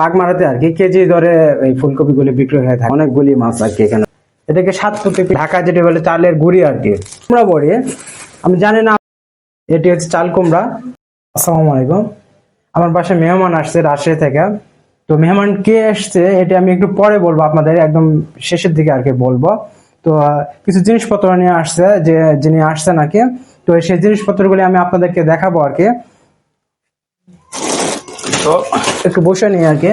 বাগমারাতে আর কি, কেজি দরে এই ফুলকপি গুলি বিক্রি হয়ে থাকে। অনেকগুলি মাছ আর কি এখানে। এটাকে সাত প্রতি ঢাকা যেটা বলে চালের গুড়ি আর কি। কুমড়া বড়ি, আমি জানি না, এটি হচ্ছে চাল কুমড়া। আসসালামু আলাইকুম। আমার বাসায় মেহমান আসছে রাজশাহী থেকে। তো মেহমান কে এসছে, এটা আমি একটু পরে বলব আপনাদের, একদম শেষের দিকে আর কি বলব। তো কিছু জিনিসপত্র নিয়ে আসছে, যে যিনি আসছে নাকি, তো সেই জিনিসপত্রগুলি আমি আপনাদেরকে দেখাবো আর কি। তো একটু বসে নিই কি।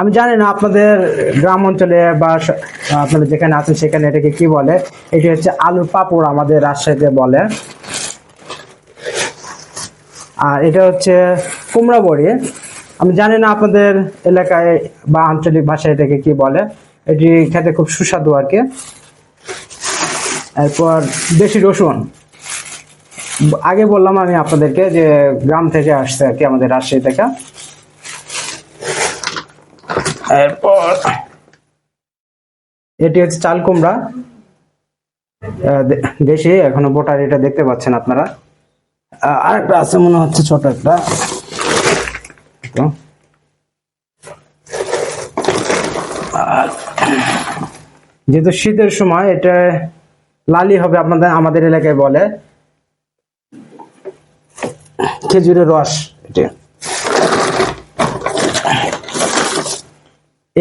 আমি জানি না আপনাদের গ্রাম অঞ্চলে বা আপনারা যেখানে আছেন সেখানে এটাকে কি বলে? এটি হচ্ছে আলুর পাপড় আমাদের রাজশাহীতে বলে। আর এটা হচ্ছে কুমড়া বড়ি আমি জানি না আপনাদের এলাকায় বা আঞ্চলিক ভাষায় এটাকে কি বলে। এটি খেতে খুব সুস্বাদু আর কি। এরপর দেশি রসুন। আগে বললাম আমি আপনাদেরকে যে গ্রাম থেকে আসছে আর কি আমাদের রাজশাহী থেকে। এরপর এটি হচ্ছে চাল কুমড়া দেশি এখনও বোটার এটা দেখতে পাচ্ছেন আপনারা। আহ, আরেকটা আছে মনে হচ্ছে ছোট একটা। যেহেতু শীতের সময় এটা লালি হবে আপনাদের আমাদের এলাকায় বলে। খেজুরের রস এটা।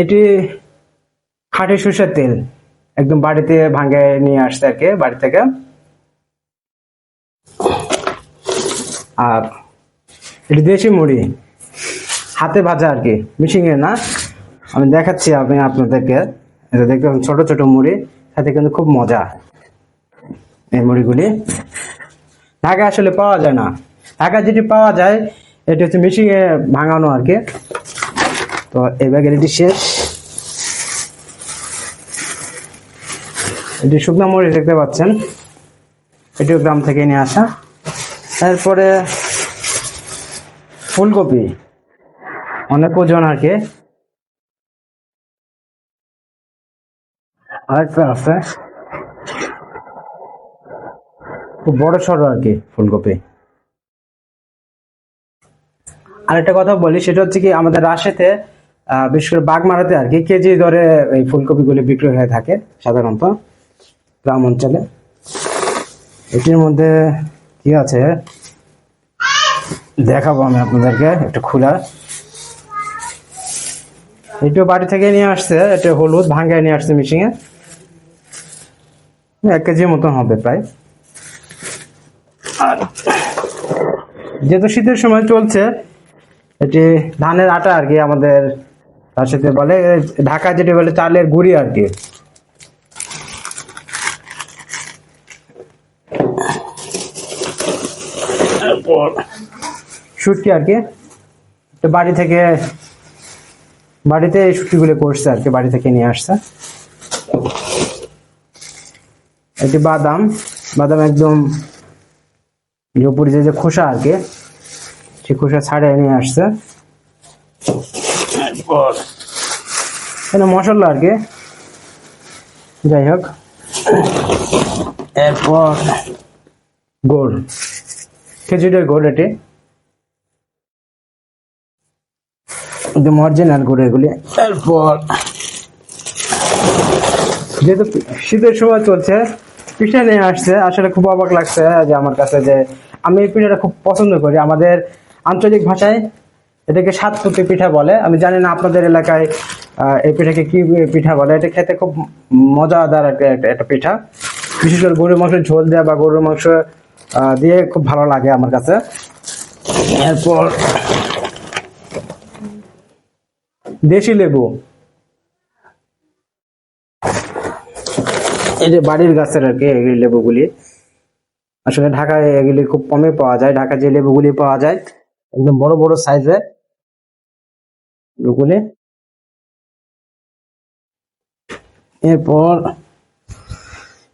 এটি খাঁটি সরষের তেল, একদম বাড়িতে ভাঙে নিয়ে আসতে আর কি, বাড়ি থেকে। আর এটি দেশি মুড়ি, হাতে ভাজা আর কি, মিশিংয়ে না। আমি দেখাচ্ছি আমি আপনাদেরকে এটা দেখতে ছোট ছোট মুড়ি সাথে কিন্তু খুব মজা। এই মুড়িগুলি ঢাকা আসলে পাওয়া যায় না। ঢাকা যেটি পাওয়া যায়, এটি হচ্ছে মিশিংয়ে ভাঙানো আর কি। তো এই ব্যাগের এটি শেষ। এটি শুকনো মরিচ দেখতে পাচ্ছেন। এটিও গ্রাম থেকে নিয়ে আসা। তারপরে ফুলকপি, অনেক ওজন আর কি। আরেকটা আছে। খুব বড় সড়ো আর কি ফুলকপি। আরেকটা কথা বলি সেটা হচ্ছে কি আমাদের আহ, বিশেষ করে বাগমারাতে আর কি কেজি দরে এই ফুলকপিগুলি বিক্রি হয়ে থাকে সাধারণত গ্রাম অঞ্চলে। এটির মধ্যে কি আছে? দেখাবো আমি আপনাদেরকে একটু খোলা। এটিও বাড়ি থেকে নিয়ে আসছে এটা হলুদ ভাঙ্গায় নিয়ে আসছে মিশিংয়ে এক কেজির মতন হবে প্রায়। আর যেহেতু শীতের সময় চলছে এটি ধানের আটা আর কি আমাদের তার সাথে বলে ঢাকা যেটি বলে চালের গুঁড়ি আর কি। শুটকি আর কি। তো বাড়ি থেকে বাড়িতে এই শুটকিগুলো করছে আর কি বাড়ি থেকে নিয়ে আসছে। এটি বাদাম বাদাম একদম যে উপরে যে খোসা আর কি খোসা ছাড়িয়ে নিয়ে আসছে। এখানে মশলা আর কি। যাই হোক এরপর গোড় খেজুরের গোল এটি। একদম অরিজিনাল গুড় এগুলি। এরপর যেহেতু শীতের সময় চলছে পিঠা নিয়ে আসছে আসলে খুব অবাক লাগছে যে আমার কাছে যে আমি এই পিঠাটা খুব পছন্দ করি। আমাদের আঞ্চলিক ভাষায় এটাকে সাতপুতি পিঠা বলে। আমি জানি না আপনাদের এলাকায় এই পিঠাকে কি পিঠা বলে। এটা খেতে খুব মজাদার একটা পিঠা। বিশেষ করে গরুর মাংস ঝোল দেওয়া বা গরুর মাংস দিয়ে খুব ভালো লাগে আমার কাছে। এরপর দেশি লেবু। এই যে বাড়ির গাছের আর কি এই লেবুগুলি। আসলে ঢাকায় এগুলি খুব কমে পাওয়া যায়। ঢাকা যে লেবুগুলি পাওয়া যায় একদম বড় বড় সাইজের লেবুগুলি এরপর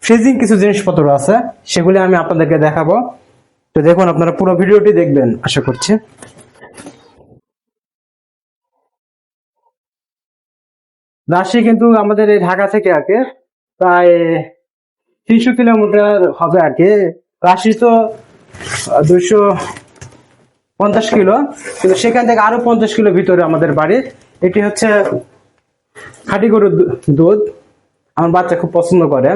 ফ্রিজিং কিছু জিনিসপত্র আছে, সেগুলি আমি আপনাদেরকে দেখাবো। তো দেখুন, আপনারা পুরো ভিডিওটি দেখবেন, আশা করছি। রাজশাহী কিন্তু আমাদের এই ঢাকা থেকে আর কি, প্রায় তিনশো কিলোমিটার হবে আর কি। রাজশাহী তো দুশো পঞ্চাশ কিলো। কিন্তু সেখান থেকে আরও পঞ্চাশ কিলো ভিতরে আমাদের বাড়ি। এটি হচ্ছে খাঁটি গরুর দুধ। আমার বাচ্চা খুব পছন্দ করে।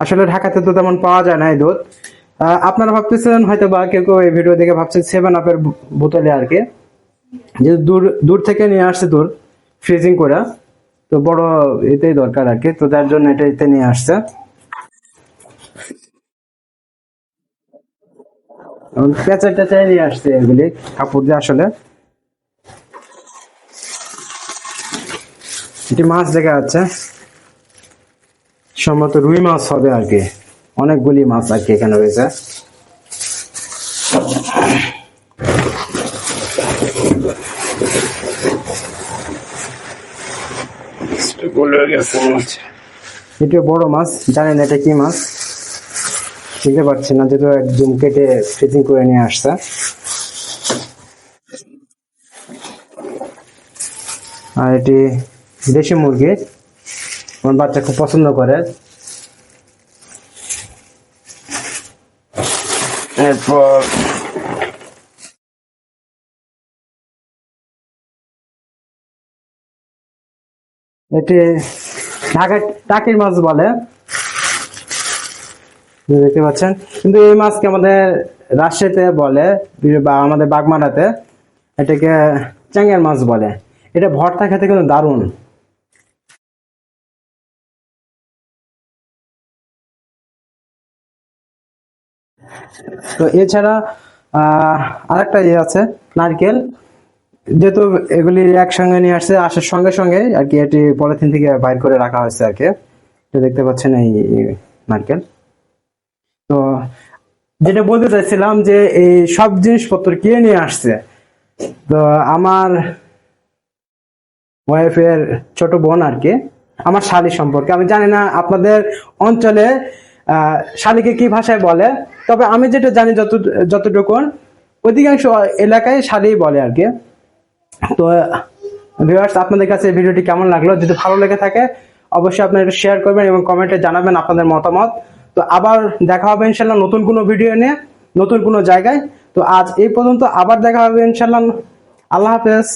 আসলে ঢাকাতে তো তেমন পাওয়া যায় না এই দুধ। আপনারা ভাবতেছেন হয়তো বা কেউ কেউ এই ভিডিও দেখে ভাবছে সেভেন আপের বোতলে আর কি। যে দূর দূর থেকে নিয়ে আসছে দূর ফ্রিজিং করে। তো বড় এটাই দরকার আর কি। তো তার জন্য এটা এতে নিয়ে আসছে। এবং পেঁচা টেঁচাই নিয়ে আসছে এগুলি কাপড় দিয়ে আসলে। এটি মাছ দেখা যাচ্ছে। সম্ভবত রুই মাছ হবে আর কি। অনেকগুলি মাছ আর কি এখানে রয়েছে। এটিও বড় মাছ জানেন এটা কি মাছ? চিনতে পারছি না, যেহেতু একদম কেটে ফ্রিজিং করে নিয়ে আসছে। আর এটি দেশি মুরগি, আমার বাচ্চা খুব পছন্দ করে। এরপর এটি ঢাকা টাকির মাছ বলে। দেখতে পাচ্ছেন। কিন্তু এই মাছকে আমাদের রাজশাহীতে বলে, বা আমাদের বাগমারাতে, এটাকে চ্যাঙ্গের মাছ বলে। এটা ভর্তা খেতে কিন্তু দারুণ। তো এছাড়া আহ আরেকটা ইয়ে আছে, নারকেল। যেহেতু এগুলি একসঙ্গে নিয়ে আসছে, আসার সঙ্গে সঙ্গে আর কি এটি পলিথিন থেকে বাইর করে রাখা হয়েছে আর কি। দেখতে পাচ্ছেন এই নারকেল। যেটা বলতে চাইছিলাম যে এই সব জিনিসপত্র কে নিয়ে আসছে। তো আমার ওয়াইফের ছোট বোন আর কি, আমার শালি সম্পর্কে। আমি জানি না আপনাদের অঞ্চলে শালিকে কি ভাষায় বলে, তবে আমি যেটা জানি যত, যতটুকুন, অধিকাংশ এলাকায় শালি বলে আর কি। তো ভিউয়ার্স আপনাদের কাছে ভিডিওটি কেমন লাগল? যদি ভালো লেগে থাকে, অবশ্যই আপনারা শেয়ার করবেন এবং কমেন্টে জানাবেন আপনাদের মতামত। তো আবার দেখা হবে ইনশাল্লাহ নতুন কোনো ভিডিও নিয়ে, নতুন কোনো জায়গায়। তো আজ এই পর্যন্ত আবার দেখা হবে ইনশাল্লাহ। আল্লাহ হাফেজ।